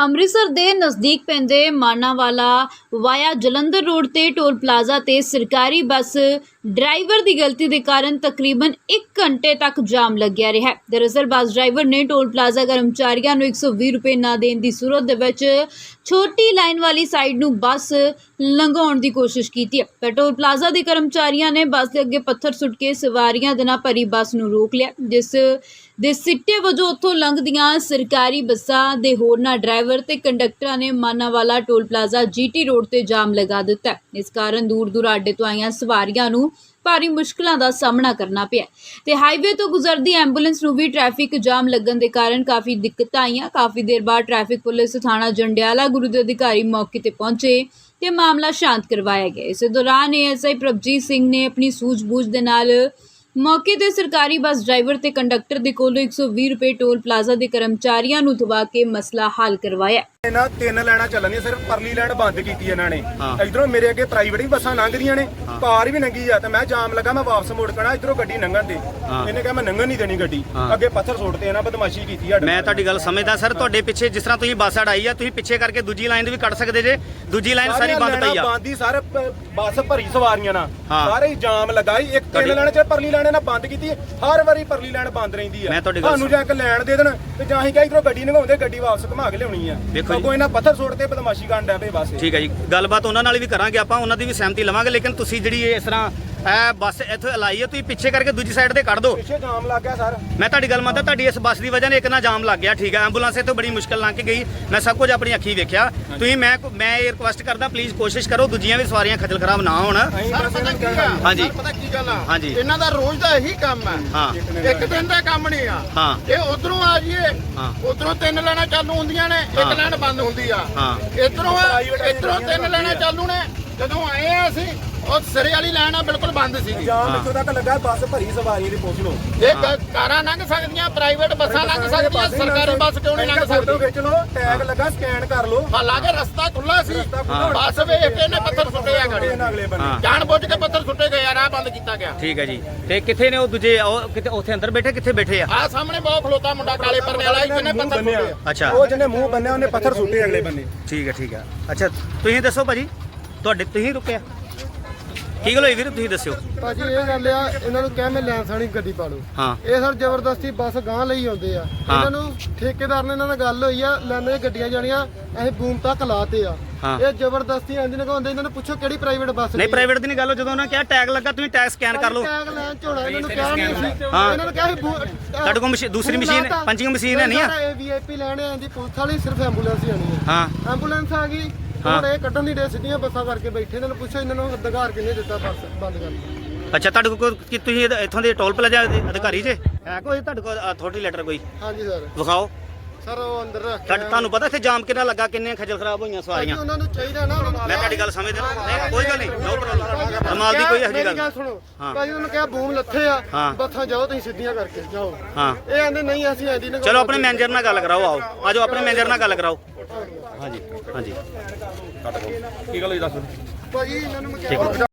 ਅੰਮ੍ਰਿਤਸਰ ਦੇ ਨਜ਼ਦੀਕ ਪੈਂਦੇ ਮਾਨਾਵਾਲਾ ਵਾਇਆ ਜਲੰਧਰ ਰੋਡ ਤੇ ਟੋਲ ਪਲਾਜ਼ਾ ਤੇ ਸਰਕਾਰੀ ਬੱਸ ਡਰਾਈਵਰ ਦੀ ਗਲਤੀ ਦੇ ਕਾਰਨ ਤਕਰੀਬਨ 1 ਘੰਟੇ ਤੱਕ ਜਾਮ ਲੱਗਿਆ ਰਿਹਾ। ਦਰਅਸਲ ਬੱਸ ਡਰਾਈਵਰ ਨੇ ਟੋਲ ਪਲਾਜ਼ਾ ਕਰਮਚਾਰੀਆਂ ਨੂੰ 120 ਰੁਪਏ ਨਾ ਦੇਣ ਦੀ ਸੂਰਤ ਦੇ ਵਿੱਚ ਛੋਟੀ ਲਾਈਨ ਵਾਲੀ ਸਾਈਡ ਨੂੰ ਬੱਸ ਲੰਘਾਉਣ ਦੀ ਕੋਸ਼ਿਸ਼ ਕੀਤੀ ਹੈ। ਪਰ ਟੋਲ ਪਲਾਜ਼ਾ ਦੇ ਕਰਮਚਾਰੀਆਂ ਨੇ ਬੱਸ ਦੇ ਅੱਗੇ ਪੱਥਰ ਸੁੱਟ ਕੇ ਸਵਾਰੀਆਂ ਦੇ ਨਾਲ ਭਰੀ ਬੱਸ ਨੂੰ ਰੋਕ ਲਿਆ, ਜਿਸ ਦੇ ਸਿੱਟੇ ਵਜੋਂ ਉੱਥੋਂ ਲੰਘਦੀਆਂ ਸਰਕਾਰੀ ਬੱਸਾਂ ਦੇ ਹੋਰਨਾਂ ਡਰਾਈਵਰ ਤੇ ਕੰਡਕਟਰਾਂ ਨੇ Manawala toll plaza GT road ਤੇ ਜਾਮ ਲਗਾ ਦਿੱਤਾ ਇਸ ਕਾਰਨ ਦੂਰ ਦੁਰਾਡੇ ਤੋਂ ਆਈਆਂ ਸਵਾਰੀਆਂ ਨੂੰ ਭਾਰੀ ਮੁਸ਼ਕਲਾਂ ਦਾ ਸਾਹਮਣਾ ਕਰਨਾ ਪਿਆ ਤੇ ਹਾਈਵੇ ਤੋਂ ਗੁਜ਼ਰਦੀ ਐਂਬੂਲੈਂਸ ਨੂੰ ਵੀ ਟ੍ਰੈਫਿਕ ਜਾਮ ਲੱਗਣ ਦੇ ਕਾਰਨ ਕਾਫੀ ਦਿੱਕਤਾਂ ਆਈਆਂ। ਕਾਫੀ ਦੇਰ ਬਾਅਦ ਟ੍ਰੈਫਿਕ ਪੁਲਿਸ ਥਾਣਾ ਜੰਡਿਆਲਾ ਗੁਰੂ ਦੇ ਅਧਿਕਾਰੀ ਮੌਕੇ ਤੇ ਪਹੁੰਚੇ ਤੇ ਮਾਮਲਾ ਸ਼ਾਂਤ ਕਰਵਾਇਆ ਗਿਆ। ਇਸ ਦੌਰਾਨ ਏਐਸਆਈ ਪ੍ਰਭਜੀਤ ਸਿੰਘ ਨੇ ਆਪਣੀ ਸੂਝ-ਬੂਝ ਦੇ ਨਾਲ ਮੌਕੇ ਤੇ ਸਰਕਾਰੀ ਬੱਸ ਡਰਾਈਵਰ ਤੇ ਕੰਡਕਟਰ ਦੇ ਕੋਲੋਂ 120 ਰੁਪਏ ਟੋਲ ਪਲਾਜ਼ਾ ਦੇ ਕਰਮਚਾਰੀਆਂ ਨੂੰ ਦਬਾ ਕੇ ਮਸਲਾ ਹੱਲ ਕਰਵਾਇਆ। ਇਹਨਾਂ ਤਿੰਨ ਲੈਣਾ ਚੱਲਣੀਆਂ ਸਿਰਫ ਪਰਲੀ ਲੈਣ ਬੰਦ ਕੀਤੀ ਇਹਨਾਂ ਨੇ। ਹਾਂ। ਇਧਰੋਂ ਮੇਰੇ ਅੱਗੇ ਪ੍ਰਾਈਵੇਟ ਵੀ ਬੱਸਾਂ ਲੰਘਦੀਆਂ ਨੇ ਕਾਰ ਵੀ ਲੰਘੀ ਆ ਤੇ ਮੈਂ ਜਾਮ ਲੱਗਾ ਮੈਂ ਵਾਪਸ ਮੁੜ ਕਣਾ ਇਧਰੋਂ ਗੱਡੀ ਲੰਘਣ ਦੇ ਹਾਂ। ਇਹਨੇ ਕਿਹਾ ਮੈਂ ਲੰਘਣ ਨਹੀਂ ਦੇਣੀ ਗੱਡੀ। ਹਾਂ। ਅੱਗੇ ਪੱਥਰ ਸੁੱਟਦੇ ਇਹਨਾਂ ਬਦਮਾਸ਼ੀ ਕੀਤੀ ਸਾਡੇ ਮੈਂ। ਤੁਹਾਡੀ ਗੱਲ ਸਮਝਦਾ ਸਰ ਤੁਹਾਡੇ ਪਿੱਛੇ ਜਿਸ ਤਰ੍ਹਾਂ ਤੁਸੀਂ ਬੱਸ ਅੜਾਈ ਆ ਤੁਸੀਂ ਪਿੱਛੇ ਕਰਕੇ ਦੂਜੀ ਲਾਈਨ ਵੀ ਕੱਢ ਸਕਦੇ ਜੇ। ਦੂਜੀ ਲਾਈਨ ਸਾਰੀ ਬੰਦ ਪਈ ਆ। ਬੰਦ ਹੀ ਸਾਰੇ ਬੱਸ ਭਰੀ ਸਵਾਰੀਆਂ ਨਾਲ। ਹਾਂ। ਸਾਰੇ ਹੀ ਜਾਮ ਲਗਾਈ ਇੱਕ ਤਿੰਨ ਲੈਣ ਚ ਪਰਲੀ ਲੈਣ ਇਹਨਾਂ ਬੰਦ ਕੀਤੀ ਹਰ ਵਾਰੀ ਪਰਲੀ ਲੈਣ ਬੰਦ ਰਹਿੰਦੀ ਆ। ਸਾਨੂੰ ਜਾਂ ਇੱਕ ਲੈਣ ਦੇ ਦੇਣ ਤੇ ਜਾਂ ਅਸੀਂ ਕਹਾਂ ਇਧਰੋਂ ਗੱਡੀ ਲੰਘਾਉਂਦੇ ਗੱਡੀ ਵਾਪਸ ਘੁਮਾ ਕੇ ਲਿਆਉਣੀ ਆ। ਵੇਖੋ ਜੀ। ਅੱਗੋਂ ਇਹਨਾਂ ਪੱਥਰ ਸੁੱਟਦੇ ਬਦਮਾਸ਼ੀ ਕਰਨ ਡੈ ਪਏ ਬਸ ਠੀਕ ਹੈ ਜੀ ਗੱਲਬਾਤ ਉਹਨਾਂ ਨਾਲ ਵੀ ਕਰਾਂਗੇ ਆਪਾਂ ਉਹਨਾਂ ਦੀ ਵੀ ਸਹਿਮਤੀ ਲਵਾਂਗੇ ਲੇਕਿਨ ਤੁਸੀਂ ਜਿਹੜੀ ਇਹ ਇਸ ਤਰ੍ਹਾਂ ਇਹ ਬੱਸ ਇੱਥੇ ਲਾਈ ਹੈ ਤੁਸੀਂ ਪਿੱਛੇ ਕਰਕੇ ਦੂਜੀ ਸਾਈਡ ਤੇ ਕੱਢ ਦਿਓ। ਪਿੱਛੇ ਜਾਮ ਲੱਗ ਗਿਆ ਸਰ। ਮੈਂ ਤੁਹਾਡੀ ਗੱਲ ਮੰਨਦਾ ਤੁਹਾਡੀ ਇਸ ਬੱਸ ਦੀ ਵਜ੍ਹਾ ਨਾਲ ਇੱਕ ਨਾ ਜਾਮ ਲੱਗ ਗਿਆ ਠੀਕ ਹੈ। ਐਂਬੂਲੈਂਸ ਇੱਥੇ ਬੜੀ ਮੁਸ਼ਕਲ ਲੰਘ ਕੇ ਗਈ। ਮੈਂ ਸਭ ਕੁਝ ਆਪਣੀ ਅੱਖੀਂ ਵੇਖਿਆ। ਤੁਸੀਂ ਮੈਂ ਮੈਂ ਇਹ ਰਿਕੁਐਸਟ ਕਰਦਾ ਪਲੀਜ਼ ਕੋਸ਼ਿਸ਼ ਕਰੋ ਦੂਜੀਆਂ ਵੀ ਸਵਾਰੀਆਂ ਖੱਜਲ ਖਰਾਬ ਨਾ ਹੋਣ। ਸਰ ਪਤਾ ਕੀ ਆ? ਹਾਂਜੀ। ਸਰ ਪਤਾ ਕੀ ਗੱਲ ਆ? ਹਾਂਜੀ। ਇਹਨਾਂ ਦਾ ਰੋਜ਼ ਦਾ ਇਹੀ ਕੰਮ ਹੈ ਹਾਂ। ਇੱਕ ਦਿਨ ਦਾ ਕੰਮ ਨਹੀਂ ਆ। ਹਾਂ। ਇਹ ਉਧਰੋਂ ਆ ਜੀਏ ਹਾਂ। ਉਧਰੋਂ ਤਿੰਨ ਲੈਣਾ ਚਾਲੂ ਹੁੰਦੀਆਂ ਨੇ। ਇੱਕ ਲੈਣ ਬੰਦ ਹੁੰਦੀ ਆ। ਹਾਂ। ਇਧਰੋਂ ਇਧਰੋਂ ਤਿੰਨ ਲੈਣਾ ਚਾਲੂ ਨੇ। ਜਦੋਂ ਆਏ ਆ ਅਸੀਂ ਉਹ ਸਿਰੇ ਵਾਲੀ ਲਾਈਨ ਆ ਬਿਲਕੁਲ ਬੰਦ ਸੀਗੀ। ਜਾਮ ਇੱਥੋਂ ਤੱਕ ਲੱਗਾ ਬੱਸ ਭਰੀ ਸਵਾਰੀ ਦੀ ਪੁੱਛ ਲਓ ਇਹ ਕ- ਕਾਰਾਂ ਲੰਘ ਸਕਦੀਆਂ ਪ੍ਰਾਈਵੇਟ ਬੱਸਾਂ ਲੰਘ ਸਕਦੀਆਂ ਸਰਕਾਰੀ ਬੱਸ ਕਿਉਂ ਨਹੀਂ ਲੰਘ ਫੋਟੋ ਸਕਦੀ? ਖਿੱਚ ਲਓ ਟੈਗ ਲੱਗਾ ਸਕੈਨ ਕਰ ਲਓ। ਹਾਲਾਂਕਿ ਰਸਤਾ ਖੁੱਲਾ ਸੀ। ਬੱਸ ਵੇਖ ਕੇ ਇਹਨੇ ਪੱਥਰ ਸੁੱਟੇ ਆ ਗਾੜੀ। ਇਹਨਾਂ ਅਗਲੇ ਬੰਨੇ ਹਾਂ। ਜਾਣ ਬੁੱਝ ਕੇ ਪੱਥਰ ਸੁੱਟੇ ਗਏ ਆ ਰਾਹ ਬੰਦ ਕੀਤਾ ਗਿਆ। ਠੀਕ ਹੈ ਜੀ। ਤੇ ਕਿੱਥੇ ਨੇ ਉਹ ਦੂਜੇ? ਉਹ ਕਿਤੇ ਉੱਥੇ ਅੰਦਰ ਬੈਠੇ ਕਿੱਥੇ ਬੈਠੇ ਆ? ਆ ਸਾਹਮਣੇ ਬਹੁਤ ਖਲੋਤਾ ਮੁੰਡਾ ਕਾਲੇ ਪਰਨੇ ਵਾਲਾ ਜਿਹਨੇ ਮੂੰਹ ਪੱਥਰ ਬੰਨਿਆ। ਸੁੱਟੇ ਅੱਛਾ। ਉਹ ਜਿਹਨੇ ਮੂੰਹ ਬੰਨਿਆ ਉਹਨੇ ਪੱਥਰ ਸੁੱਟੇ ਅਗਲੇ ਬੰਨੇ। ਠੀਕ ਹੈ ਠੀਕ ਹੈ। ਅੱਛਾ ਤੁਸੀਂ ਦੱਸੋ ਭਾਜੀ। ਤੁਹਾਡੇ ਤੁਸੀਂ ਰੁਕਿਆ ਕੀ ਗੱਲ ਹੋਈ ਵੀਰ? ਤੁਸੀਂ ਦੱਸਿਓ। ਭਾਜੀ ਇਹ ਗੱਲ ਆ ਇਹਨਾਂ ਨੂੰ ਕਹਿ ਮੈਂ ਲੈਂਸ ਵਾਲੀ ਗੱਡੀ ਪਾ ਲਓ ਹਾਂ। ਇਹ ਸਰ ਜ਼ਬਰਦਸਤੀ ਬੱਸ ਗਾਂ ਲਈ ਆਉਂਦੇ ਆ। ਹਾਂ। ਇਹਨਾਂ ਨੂੰ ਠੇਕੇਦਾਰ ਨੇ ਇਹਨਾਂ ਨਾਲ ਗੱਲ ਹੋਈ ਆ ਲੈਂਦੇ ਗੱਡੀਆਂ ਜਾਣੀਆਂ ਅਸੀਂ ਬੂਮ ਤੱਕ ਲਾਤੇ ਆ। ਹਾਂ। ਇਹ ਜ਼ਬਰਦਸਤੀ ਇੰਜ ਨਗਾਉਂਦੇ ਇਹਨਾਂ ਨੂੰ ਪੁੱਛੋ ਕਿਹੜੀ ਪ੍ਰਾਈਵੇਟ ਬੱਸ ਨਹੀਂ ਪ੍ਰਾਈਵੇਟ ਦੀ ਨਹੀਂ ਗੱਲ ਜਦੋਂ ਉਹਨਾਂ ਕਿਹਾ ਟੈਗ ਲੱਗਾ ਤੁਸੀਂ ਟੈਗ ਸਕੈਨ ਕਰ ਲਓ। ਟੈਗ ਲੈਣ ਝੋੜਾ ਇਹਨਾਂ ਨੂੰ ਕਿਹਾ ਨਹੀਂ ਸੀ। ਹਾਂ। ਇਹਨਾਂ ਨੂੰ ਕਿਹਾ ਸੀ ਤੁਹਾਡੇ ਕੋਲ ਮਸ਼ੀ- ਦੂਸਰੀ ਮਸ਼ੀਨ ਹੈ, ਪੰਚਿੰਗ ਮਸ਼ੀਨ ਹੈ ਨਹੀਂ ਆ? ਇਹ ਵੀਆਈਪੀ ਲੈਣੇ ਆਂਦੀ ਪੁਲਿਸ ਵਾਲੀ ਸਿਰਫ ਐਂਬੂਲੈਂਸ ਹੀ ਆਣੀ ਹੈ। ਹਾਂ। ਐਂਬੂਲੈਂਸ ਆ ਗਈ। ਹੁਣ ਇਹ ਕੱਢਣ ਦੀ ਡੇ ਸਿੱਧੀਆਂ ਬੱਸਾਂ ਕਰਕੇ ਬੈਠੇ ਇਹਨਾਂ ਨੂੰ ਪੁੱਛੋ ਇਹਨਾਂ ਨੂੰ ਅਧਿਕਾਰ ਕਿੰਨੇ ਦਿੱਤਾ ਬੱਸ ਬੰਦ ਕਰਨ ਦਾ। ਅੱਛਾ ਤੁਹਾਡੇ ਕੋਲ ਕੀ ਤੁਸੀਂ ਇੱਥੋਂ ਦੇ ਟੋਲ ਪਲਾਜ਼ਾ ਦੇ ਅਧਿਕਾਰੀ ਜੇ? ਹੈ ਕੋਈ? ਤੁਹਾਡੇ ਕੋਲ ਅਥਾਰਟੀ ਲੈਟਰ ਕੋਈ? ਹਾਂਜੀ ਸਰ ਵਿਖਾਓ। ਸਰ ਉਹ ਅੰਦਰ ਰੱਖ ਤੁਹਾਡੇ- ਤੁਹਾਨੂੰ ਪਤਾ ਇੱਥੇ ਜਾਮ ਕਿੰਨਾ ਲੱਗਾ ਕਿੰਨੇ ਖੱਜਲ ਖਰਾਬ ਹੋਈਆਂ ਸਵਾਰੀਆਂ ਉਹਨਾਂ ਨੂੰ ਚਾਹੀਦਾ ਨਾ ਉਹਨਾਂ ਨੂੰ ਮੈਂ ਤੁਹਾਡੀ ਗੱਲ ਸਮਝਦਾ ਨਹੀਂ ਕੋਈ ਗੱਲ ਨਹੀਂ ਨੋ ਪ੍ਰੋਬਲਮ ਕਮਾਲ ਦੀ ਕੋਈ ਇਹੋ ਜਿਹੀ ਮੇਰੀ ਗੱਲ ਗੱਲ ਸੁਣੋ। ਹਾਂ। ਭਾਜੀ ਉਹਨਾਂ ਨੂੰ ਕਿਹਾ ਬੂਮ ਲੱਥੇ ਆ ਹਾਂ। ਬੱਥਾਂ ਜਾਓ ਤੁਸੀਂ ਸਿੱਧੀਆਂ ਕਰਕੇ ਜਾਓ। ਹਾਂ। ਇਹ ਆਂਦੇ ਨਹੀਂ ਅਸੀਂ ਐਦੀ ਨਾ ਚਲੋ ਆਪਣੇ ਮੈਨੇਜਰ ਨਾਲ ਗੱਲ ਕਰਾਓ ਆਓ। ਆਜੋ ਆਪਣੇ ਮੈਨੇਜਰ ਨਾਲ ਗੱਲ ਕਰਾਓ। ਹਾਂਜੀ। ਹਾਂਜੀ ਕੀ ਗੱਲ ਹੋਈ ਦੱਸ। ਭਾਜੀ ਇਹਨਾਂ ਨੂੰ ਮੈਂ ਠੀਕ ਕਿਹਾ